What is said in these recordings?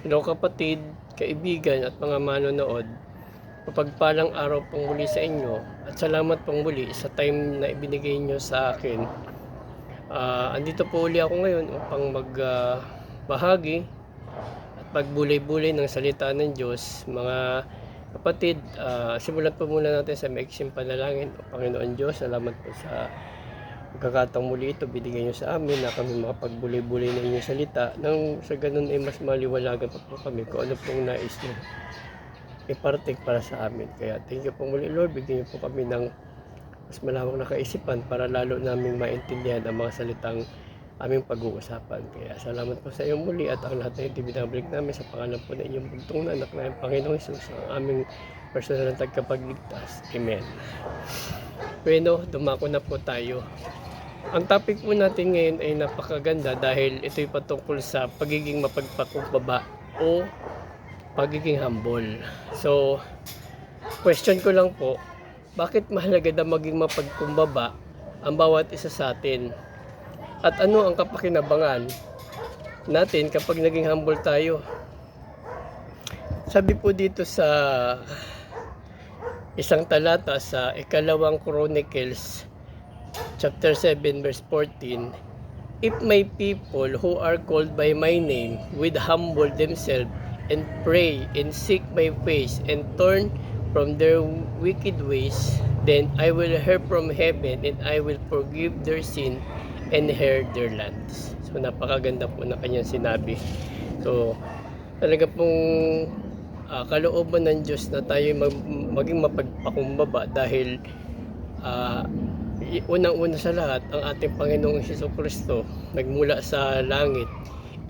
Hello kapatid, kaibigan at mga manonood. Mapagpalang araw pong muli sa inyo at salamat pong muli sa time na ibinigay nyo sa akin. Ah, andito po uli ako ngayon upang magbahagi at pagbulay-bulay ng salita ng Diyos. Mga kapatid, ah, simulan po muna natin sa maiksing panalangin. O Panginoon Diyos, salamat po sa pagkakataong muli ito binigay nyo sa amin na kami makapagbulay-bulay ng inyong salita nang sa ganun ay mas maliwalagan pa po kami kung ano pong nais nyo ipartik para sa amin. Kaya thank you po muli Lord, bigyan nyo po kami ng mas malawak na kaisipan para lalo naming maintindihan ang mga salitang aming pag-uusapan. Kaya salamat po sa iyo muli at ang lahat na ito binabalik namin sa pangalan po ng inyong bugtong na anak na Panginoong Jesus ang aming personal na tagapagligtas. Amen. Bueno, dumako na po tayo. Ang topic po natin ngayon ay napakaganda dahil ito'y patungkol sa pagiging mapagpakumbaba o pagiging humble. So, question ko lang po, bakit mahalaga na maging mapagkumbaba ang bawat isa sa atin? At ano ang kapakinabangan natin kapag naging humble tayo? Sabi po dito sa isang talata sa ikalawang Chronicles chapter 7 verse 14 If my people who are called by my name would humble themselves and pray and seek my face and turn from their wicked ways then I will hear from heaven and I will forgive their sin and hear their lands. So napakaganda po na kanyang sinabi. So talaga pong ah, kalooban ng Diyos na tayo mag- maging mapagpakumbaba dahil ah, i- unang-una sa lahat ang ating Panginoong Hesus Kristo nagmula sa langit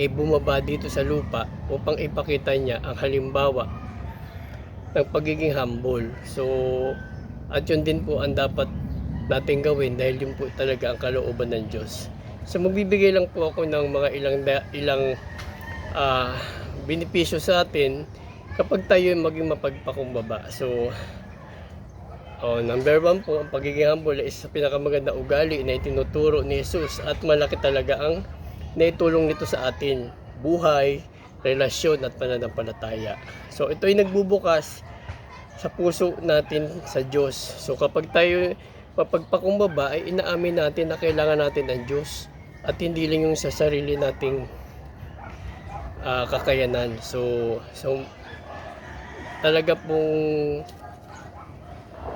ay bumaba dito sa lupa upang ipakita niya ang halimbawa ng pagiging humble. So at yun din po ang dapat natin gawin dahil yun po talaga ang kalooban ng Diyos. So magbibigay lang po ako ng mga ilang ilang ah benepisyo sa atin kapag tayo ay maging mapagpakumbaba. So Oh, number one po, ang pagiging humble is sa pinakamaganda ugali na itinuturo ni Jesus at malaki talaga ang naitulong nito sa atin. Buhay, relasyon at pananampalataya. So ito ay nagbubukas sa puso natin sa Diyos. So kapag tayo mapagpakumbaba ay inaamin natin na kailangan natin ng Diyos at hindi lang yung sa sarili nating ah, kakayanan. So, so talaga pong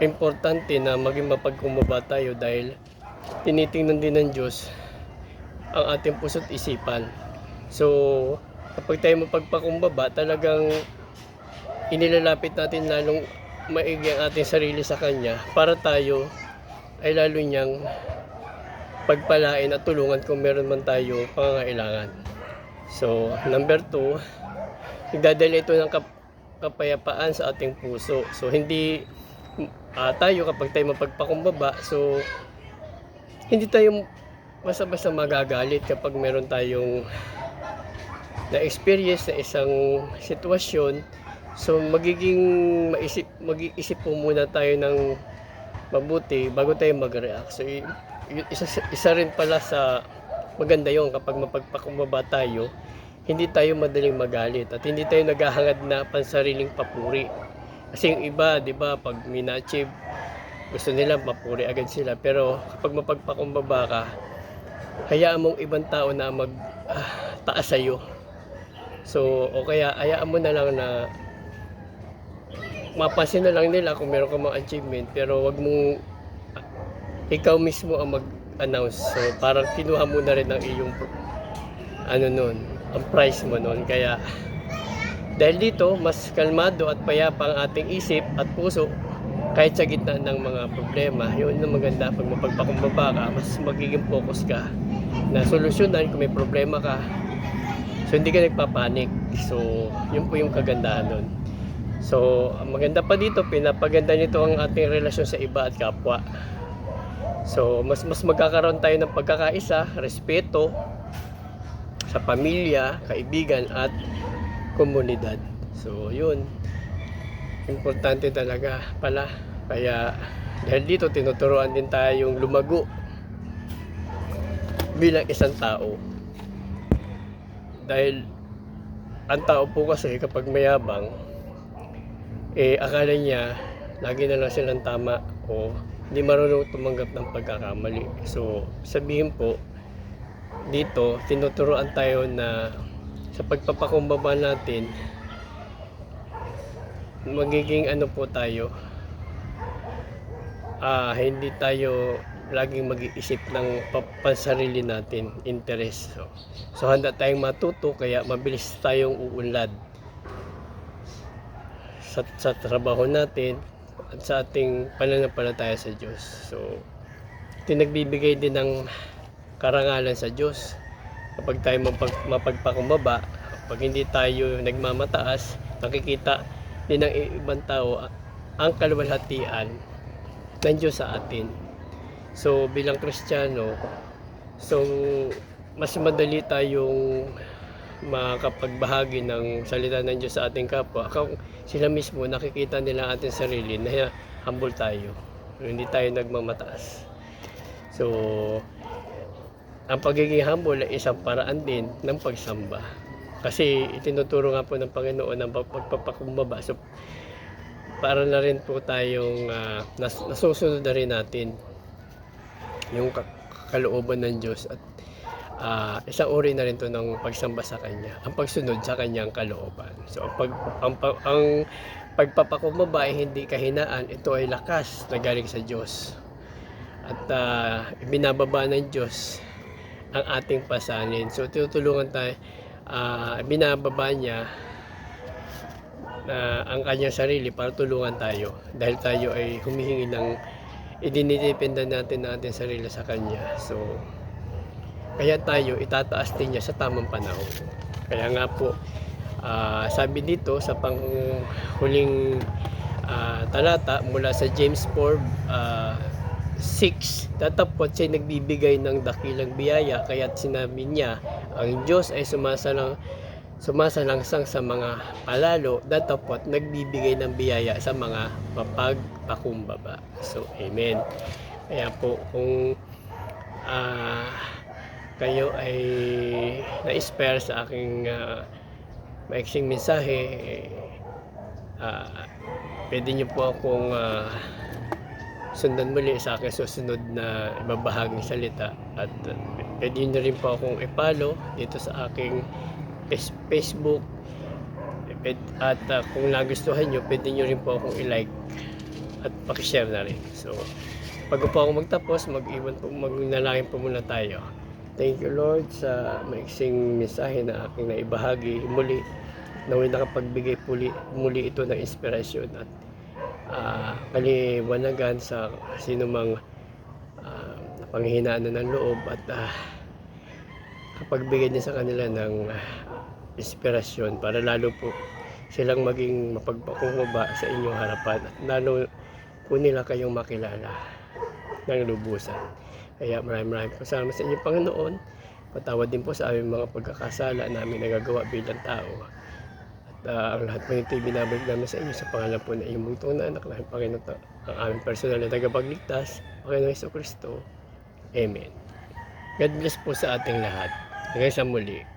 importante na maging mapagkumbaba tayo dahil tinitingnan din ng Diyos ang ating puso't isipan. So, kapag tayo mapagpakumbaba, talagang inilalapit natin lalong maigi ang ating sarili sa Kanya para tayo ay lalo niyang pagpalain at tulungan kung meron man tayo pangangailangan. So, number two, nagdadala ito ng kap- kapayapaan sa ating puso. So, hindi ah, tayo kapag tayo mapagpakumbaba, so hindi tayo basta-basta magagalit kapag meron tayong na-experience na isang sitwasyon. So magiging maisip, mag-iisip po muna tayo ng mabuti bago tayo mag-react. So isa, isa rin pala sa maganda yon kapag mapagpakumbaba tayo, hindi tayo madaling magalit at hindi tayo naghahangad na pansariling papuri. Kasi yung iba, di ba, pag may na-achieve, gusto nila mapuri agad sila. Pero kapag mapagpakumbaba ka, hayaan mong ibang tao na mag ah, taas sa'yo. So, o kaya hayaan mo na lang na mapansin na lang nila kung meron ka mga achievement pero wag mong ikaw mismo ang mag-announce. So, parang kinuha mo na rin ang iyong ano nun, ang price mo nun. Kaya, dahil dito, mas kalmado at payapa ang ating isip at puso kahit sa gitna ng mga problema. Yun ang maganda pag mapagpakumbaba ka, mas magiging focus ka na solusyonan kung may problema ka. So hindi ka nagpapanik. So yun po yung kagandahan nun. So ang maganda pa dito, pinapaganda nito ang ating relasyon sa iba at kapwa. So mas mas magkakaroon tayo ng pagkakaisa, respeto sa pamilya, kaibigan at komunidad. So yun importante talaga pala. Kaya dahil dito tinuturuan din tayong lumago bilang isang tao. Dahil ang tao po kasi kapag mayabang, eh akala niya lagi na lang silang tama o hindi marunong tumanggap ng pagkakamali. So, sabihin po, dito, tinuturoan tayo na sa pagpapakumbaba natin, magiging ano po tayo, ah hindi tayo laging mag-iisip ng pa- pansarili natin, interest. So, so handa tayong matuto, kaya mabilis tayong uunlad sa, sa trabaho natin at sa ating pananampalataya sa Diyos. So, ito nagbibigay din ng karangalan sa Diyos. Kapag tayo mapag, mapagpakumbaba, pag hindi tayo nagmamataas, nakikita din ng ibang tao ang kaluwalhatian ng Diyos sa atin. So, bilang Kristiyano, so, mas madali tayong makapagbahagi ng salita ng Diyos sa ating kapwa. Kung sila mismo nakikita nila ang ating sarili na humble tayo. Hindi tayo nagmamataas. So, ang pagiging humble ay isang paraan din ng pagsamba. Kasi itinuturo nga po ng Panginoon ang pag- pagpapakumbaba. So, para na rin po tayong ah, nas, nasusunod na rin natin yung ka- kalooban ng Diyos at ah, isang uri na rin to ng pagsamba sa Kanya, ang pagsunod sa Kanyang kalooban. So, ang, pag, ang, ang pagpapakumbaba ay hindi kahinaan, ito ay lakas na galing sa Diyos. At ah, binababa ng Diyos ang ating pasanin. So, tutulungan tayo, ah, binababa niya na ang kanyang sarili para tulungan tayo. Dahil tayo ay humihingi ng idinidependa natin na ating sarili sa kanya. So kaya tayo itataas din niya sa tamang panahon. Kaya nga po ah, sabi dito sa panghuling ah, talata mula sa James 4 ah, 6 tatapot siya nagbibigay ng dakilang biyaya kaya sinabi niya ang Diyos ay sumasalang sumasalangsang sa mga palalo, datapot nagbibigay ng biyaya sa mga mapagpakumbaba. So, amen. Kaya po, kung ah, kayo ay na-spare sa aking ah, maiksing mensahe, eh, ah, pwede niyo po akong ah, sundan muli sa aking susunod na ibabahaging salita. At uh, pwede niyo rin po akong i-follow dito sa aking Face- Facebook. At uh, kung nagustuhan nyo pwede nyo rin po akong i-like at pakishare na rin. So bago po ako magtapos mag-iwan po magnalangin po muna tayo. Thank you Lord sa maiksing mensahe na aking naibahagi. Muli naway nakapagbigay muli, muli ito ng inspirasyon at uh, kaliwanagan sa sino mang uh, panghihinaan na ng loob at ah, kapagbigay din sa kanila ng ah, inspirasyon para lalo po silang maging mapagpakumbaba sa inyong harapan at lalo po nila kayong makilala ng lubusan. Kaya maraming maraming po salamat sa inyong Panginoon. Patawad din po sa aming mga pagkakasala na aming nagagawa bilang tao. At ah, ang lahat po ito binabalik namin sa inyo sa pangalan po ng inyong na anak ng Panginoon ang aming personal na tagapagligtas, Panginoon Heso Kristo. Amen. God bless po sa ating lahat. Hanggang sa muli.